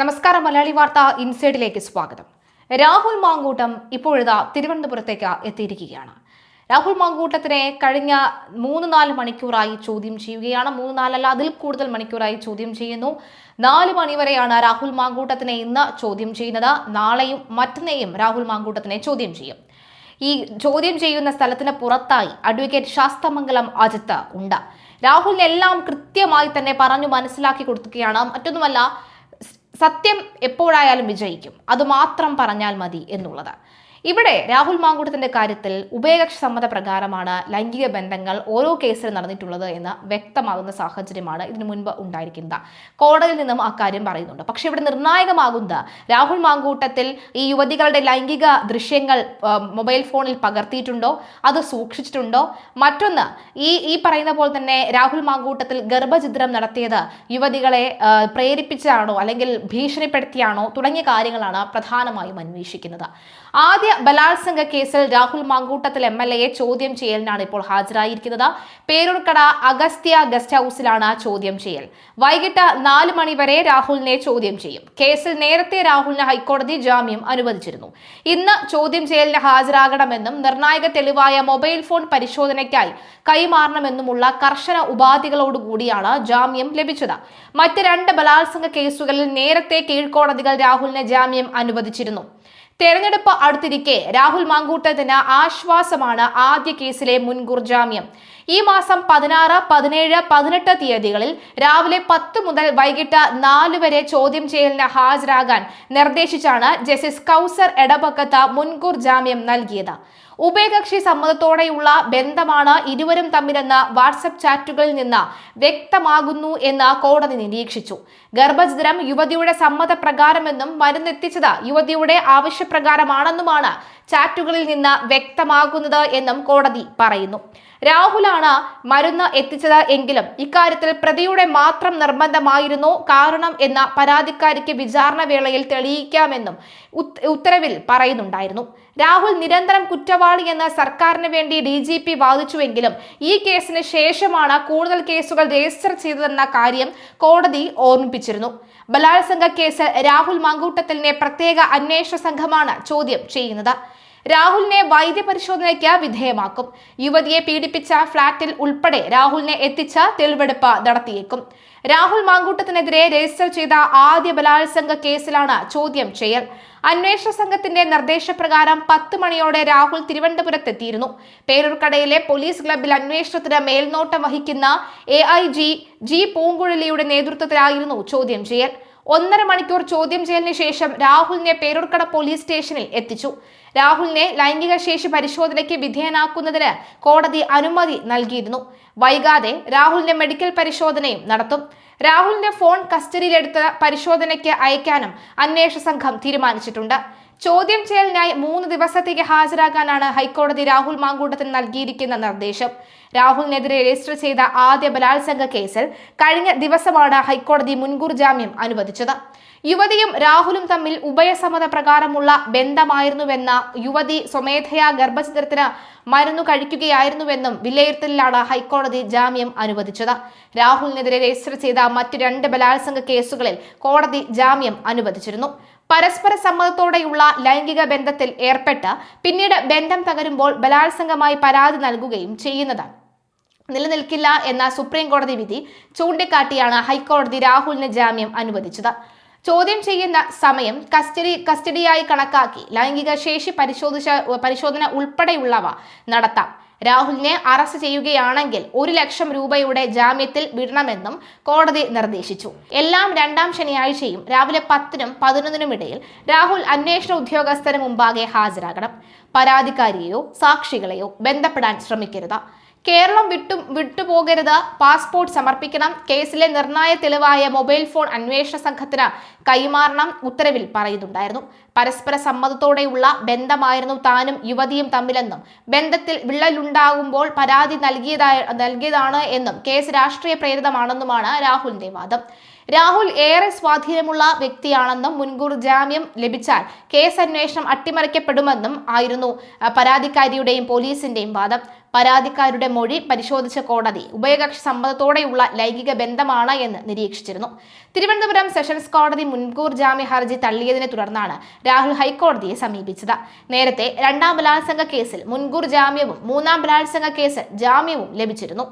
നമസ്കാരം മലയാളി വാർത്ത ഇൻസൈഡിലേക്ക് സ്വാഗതം. രാഹുൽ മാങ്കൂട്ടം ഇപ്പോഴിതാ തിരുവനന്തപുരത്തേക്ക് എത്തിയിരിക്കുകയാണ്. രാഹുൽ മാങ്കൂട്ടത്തിനെ കഴിഞ്ഞ മൂന്ന് നാല് മണിക്കൂറായി ചോദ്യം ചെയ്യുകയാണ്. മൂന്ന് നാലല്ല അതിൽ കൂടുതൽ മണിക്കൂറായി ചോദ്യം ചെയ്യുന്നു. നാല് മണിവരെയാണ് രാഹുൽ മാങ്കൂട്ടത്തിനെ ഇന്ന് ചോദ്യം ചെയ്യുന്നത്. നാളെയും മറ്റന്നേയും രാഹുൽ മാങ്കൂട്ടത്തിനെ ചോദ്യം ചെയ്യും. ഈ ചോദ്യം ചെയ്യുന്ന സ്ഥലത്തിന് പുറത്തായി അഡ്വക്കേറ്റ് ശാസ്തമംഗലം അജിത്ത് ഉണ്ട്. രാഹുലിനെല്ലാം കൃത്യമായി തന്നെ പറഞ്ഞു മനസ്സിലാക്കി കൊടുക്കുകയാണ്. മറ്റൊന്നുമല്ല സത്യം എപ്പോഴായാലും വിജയിക്കും. അതുമാത്രം പറഞ്ഞാൽ മതി എന്നുള്ളത്. ഇവിടെ രാഹുൽ മാങ്കൂട്ടത്തിന്റെ കാര്യത്തിൽ ഉഭയകക്ഷി സമ്മത പ്രകാരമാണ് ലൈംഗിക ബന്ധങ്ങൾ ഓരോ കേസിലും നടന്നിട്ടുള്ളത് എന്ന് വ്യക്തമാകുന്ന സാഹചര്യമാണ് ഇതിനു മുൻപ് ഉണ്ടായിരിക്കുന്നത്. കോടതിയിൽ നിന്നും അക്കാര്യം പറയുന്നുണ്ട്. പക്ഷേ ഇവിടെ നിർണായകമാകുന്നത് രാഹുൽ മാങ്കൂട്ടത്തിൽ ഈ യുവതികളുടെ ലൈംഗിക ദൃശ്യങ്ങൾ മൊബൈൽ ഫോണിൽ പകർത്തിയിട്ടുണ്ടോ? അത് സൂക്ഷിച്ചിട്ടുണ്ടോ? മറ്റൊന്ന് ഈ ഈ പറയുന്ന പോലെ തന്നെ രാഹുൽ മാങ്കൂട്ടത്തിൽ ഗർഭചിത്രം നടത്തിയത് യുവതികളെ പ്രേരിപ്പിച്ചാണോ അല്ലെങ്കിൽ ഭീഷണിപ്പെടുത്തിയാണോ തുടങ്ങിയ കാര്യങ്ങളാണ് പ്രധാനമായും അന്വേഷിക്കുന്നത്. ആദ്യ ബലാത്സംഗ കേസിൽ രാഹുൽ മാങ്കൂട്ടത്തിൽ എം എൽ എയെ ചോദ്യം ചെയ്യലിനാണ് ഇപ്പോൾ ഹാജരായിരിക്കുന്നത്. പേരൂർക്കട അഗസ്ത്യ ഗസ്റ്റ് ഹൌസിലാണ് ചോദ്യം ചെയ്യൽ. വൈകിട്ട് നാല് മണി വരെ രാഹുലിനെ ചോദ്യം ചെയ്യും. കേസിൽ നേരത്തെ രാഹുലിന് ഹൈക്കോടതി ജാമ്യം അനുവദിച്ചിരുന്നു. ഇന്ന് ചോദ്യം ചെയ്യലിന് ഹാജരാകണമെന്നും നിർണായക തെളിവായ മൊബൈൽ ഫോൺ പരിശോധനയ്ക്കായി കൈമാറണമെന്നുമുള്ള കർശന ഉപാധികളോടുകൂടിയാണ് ജാമ്യം ലഭിച്ചത്. മറ്റ് രണ്ട് ബലാത്സംഗ കേസുകളിൽ നേരത്തെ കീഴ്ക്കോടതികൾ രാഹുലിന് ജാമ്യം അനുവദിച്ചിരുന്നു. തെരഞ്ഞെടുപ്പ് അടുത്തിരിക്കെ രാഹുൽ മാങ്കൂട്ടത്തിന് ആശ്വാസമാണ് ആദ്യ കേസിലെ മുൻകൂർ ജാമ്യം. ഈ മാസം പതിനാറ് പതിനേഴ് പതിനെട്ട് തീയതികളിൽ രാവിലെ പത്ത് മുതൽ വൈകിട്ട് നാല് വരെ ചോദ്യം ചെയ്യലിന് ഹാജരാകാൻ നിർദ്ദേശിച്ചാണ് ജസ്റ്റിസ് കൗസർ എടപക്കത്ത് മുൻകൂർ ജാമ്യം നൽകിയത്. ഉഭയകക്ഷി സമ്മതത്തോടെയുള്ള ബന്ധമാണ് ഇരുവരും തമ്മിലെന്ന് വാട്സപ്പ് ചാറ്റുകളിൽ നിന്ന് വ്യക്തമാകുന്നു എന്ന് കോടതി നിരീക്ഷിച്ചു. ഗർഭചിത്രം യുവതിയുടെ സമ്മതപ്രകാരമെന്നും മരുന്നെത്തിച്ചത് യുവതിയുടെ ആവശ്യപ്രകാരമാണെന്നുമാണ് ചാറ്റുകളിൽ നിന്ന് വ്യക്തമാകുന്നത് എന്നും കോടതി പറയുന്നു. രാഹുലാണ് മരുന്ന് എത്തിച്ചത് എങ്കിലും ഇക്കാര്യത്തിൽ പ്രതിയുടെ മാത്രം നിർബന്ധമായിരുന്നു കാരണം എന്ന പരാതിക്കാരിക്ക് വിചാരണ വേളയിൽ തെളിയിക്കാമെന്നും ഉത്തരവിൽ പറയുന്നുണ്ടായിരുന്നു. രാഹുൽ നിരന്തരം കുറ്റവാളി കുറ്റവാളിയെന്ന് സർക്കാരിന് വേണ്ടി ഡി ജി പി വാദിച്ചുവെങ്കിലും ഈ കേസിന് ശേഷമാണ് കൂടുതൽ കേസുകൾ രജിസ്റ്റർ ചെയ്തതെന്ന കാര്യം കോടതി ഓർമ്മിപ്പിച്ചിരുന്നു. ബലാത്സംഗ കേസ് രാഹുൽ മാങ്കൂട്ടത്തിലിനെ പ്രത്യേക അന്വേഷണ സംഘമാണ് ചോദ്യം ചെയ്യുന്നത്. രാഹുലിനെ വൈദ്യപരിശോധനയ്ക്ക് വിധേയമാക്കും. യുവതിയെ പീഡിപ്പിച്ച ഫ്ളാറ്റിൽ ഉൾപ്പെടെ രാഹുലിനെ എത്തിച്ച തെളിവെടുപ്പ് നടത്തിയേക്കും. രാഹുൽ മാങ്കൂട്ടത്തിനെതിരെ രജിസ്റ്റർ ചെയ്ത ആദ്യ ബലാത്സംഗ കേസിലാണ് ചോദ്യം ചെയ്യൽ. അന്വേഷണ സംഘത്തിന്റെ നിർദ്ദേശപ്രകാരം പത്ത് മണിയോടെ രാഹുൽ തിരുവനന്തപുരത്തെത്തിയിരുന്നു. പേരൂർക്കടയിലെ പോലീസ് ക്ലബിൽ അന്വേഷണത്തിന് മേൽനോട്ടം വഹിക്കുന്ന എ ഐ ജി ജി പൂങ്കുഴലിയുടെ നേതൃത്വത്തിലായിരുന്നു ചോദ്യം ചെയ്യൽ. ഒന്നര മണിക്കൂർ ചോദ്യം ചെയ്യലിന് ശേഷം രാഹുലിനെ പേരൂർക്കട പോലീസ് സ്റ്റേഷനിൽ എത്തിച്ചു. രാഹുലിനെ ലൈംഗിക ശേഷി പരിശോധനയ്ക്ക് വിധേയനാക്കുന്നതിന് കോടതി അനുമതി നൽകിയിരുന്നു. വൈകാതെ രാഹുലിന്റെ മെഡിക്കൽ പരിശോധനയും നടത്തും. രാഹുലിന്റെ ഫോൺ കസ്റ്റഡിയിലെടുത്ത് പരിശോധനയ്ക്ക് അയക്കാനും അന്വേഷണ സംഘം തീരുമാനിച്ചിട്ടുണ്ട്. ചോദ്യം ചെയ്യലിനായി മൂന്ന് ദിവസത്തേക്ക് ഹാജരാകാനാണ് ഹൈക്കോടതി രാഹുൽ മാങ്കൂട്ടത്തിന് നൽകിയിരിക്കുന്ന നിർദ്ദേശം. രാഹുലിനെതിരെ രജിസ്റ്റർ ചെയ്ത ആദ്യ ബലാത്സംഗ കേസിൽ കഴിഞ്ഞ ദിവസമാണ് ഹൈക്കോടതി മുൻകൂർ ജാമ്യം അനുവദിച്ചത്. യുവതിയും രാഹുലും തമ്മിൽ ഉഭയസമ്മത പ്രകാരമുള്ള ബന്ധമായിരുന്നുവെന്ന യുവതി സ്വമേധയാ ഗർഭചിത്രത്തിന് മരുന്നു കഴിക്കുകയായിരുന്നുവെന്നും വിലയിരുത്തലിലാണ് ഹൈക്കോടതി ജാമ്യം അനുവദിച്ചത്. രാഹുലിനെതിരെ രജിസ്റ്റർ ചെയ്ത മറ്റു രണ്ട് ബലാത്സംഗ കേസുകളിൽ കോടതി ജാമ്യം അനുവദിച്ചിരുന്നു. പരസ്പര സമ്മതത്തോടെയുള്ള ലൈംഗിക ബന്ധത്തിൽ ഏർപ്പെട്ട് പിന്നീട് ബന്ധം തകരുമ്പോൾ ബലാത്സംഗമായി പരാതി നൽകുകയും ചെയ്യുന്നത് നിലനിൽക്കില്ല എന്ന സുപ്രീം കോടതി വിധി ചൂണ്ടിക്കാട്ടിയാണ് ഹൈക്കോടതി രാഹുലിന് ജാമ്യം അനുവദിച്ചത്. ചോദ്യം ചെയ്യുന്ന സമയം കസ്റ്റഡി കസ്റ്റഡിയായി കണക്കാക്കി ലൈംഗിക ശേഷി പരിശോധിച്ച പരിശോധന ഉൾപ്പെടെയുള്ളവ നടത്താം. രാഹുലിനെ അറസ്റ്റ് ചെയ്യുകയാണെങ്കിൽ ഒരു ലക്ഷം രൂപയുടെ ജാമ്യത്തിൽ വിടണമെന്നും കോടതി നിർദ്ദേശിച്ചു. എല്ലാം രണ്ടാം ശനിയാഴ്ചയും രാവിലെ പത്തിനും പതിനൊന്നിനും ഇടയിൽ രാഹുൽ അന്വേഷണ ഉദ്യോഗസ്ഥന് മുമ്പാകെ ഹാജരാകണം. പരാതിക്കാരിയെയോ സാക്ഷികളെയോ ബന്ധപ്പെടാൻ ശ്രമിക്കരുത്. കേരളം വിട്ടു വിട്ടുപോകരുത്. പാസ്പോർട്ട് സമർപ്പിക്കണം. കേസിലെ നിർണായ തെളിവായ മൊബൈൽ ഫോൺ അന്വേഷണ സംഘത്തിന് കൈമാറണം ഉത്തരവിൽ പറയുന്നുണ്ടായിരുന്നു. പരസ്പര സമ്മതത്തോടെയുള്ള ബന്ധമായിരുന്നു താനും യുവതിയും തമ്മിലെന്നും ബന്ധത്തിൽ വിള്ളലുണ്ടാകുമ്പോൾ പരാതി നൽകിയതായ നൽകിയതാണ് എന്നും കേസ് രാഷ്ട്രീയ പ്രേരിതമാണെന്നുമാണ് രാഹുലിന്റെ വാദം. രാഹുൽ ഏറെ സ്വാധീനമുള്ള വ്യക്തിയാണെന്നും മുൻകൂർ ജാമ്യം ലഭിച്ചാൽ കേസ് അന്വേഷണം അട്ടിമറിക്കപ്പെടുമെന്നും ആയിരുന്നു പരാതിക്കാരിയുടെയും പോലീസിന്റെയും വാദം. പരാതിക്കാരുടെ മൊഴി പരിശോധിച്ച കോടതി ഉഭയകക്ഷി സമ്മതത്തോടെയുള്ള ലൈംഗിക ബന്ധമാണ് എന്ന് നിരീക്ഷിച്ചിരുന്നു. തിരുവനന്തപുരം സെഷൻസ് കോടതി മുൻകൂർ ജാമ്യ ഹർജി തള്ളിയതിനെ തുടർന്നാണ് രാഹുൽ ഹൈക്കോടതിയെ സമീപിച്ചത്. നേരത്തെ രണ്ടാം ബലാത്സംഗ കേസിൽ മുൻകൂർ ജാമ്യവും മൂന്നാം ബലാത്സംഗ കേസിൽ ജാമ്യവും ലഭിച്ചിരുന്നു.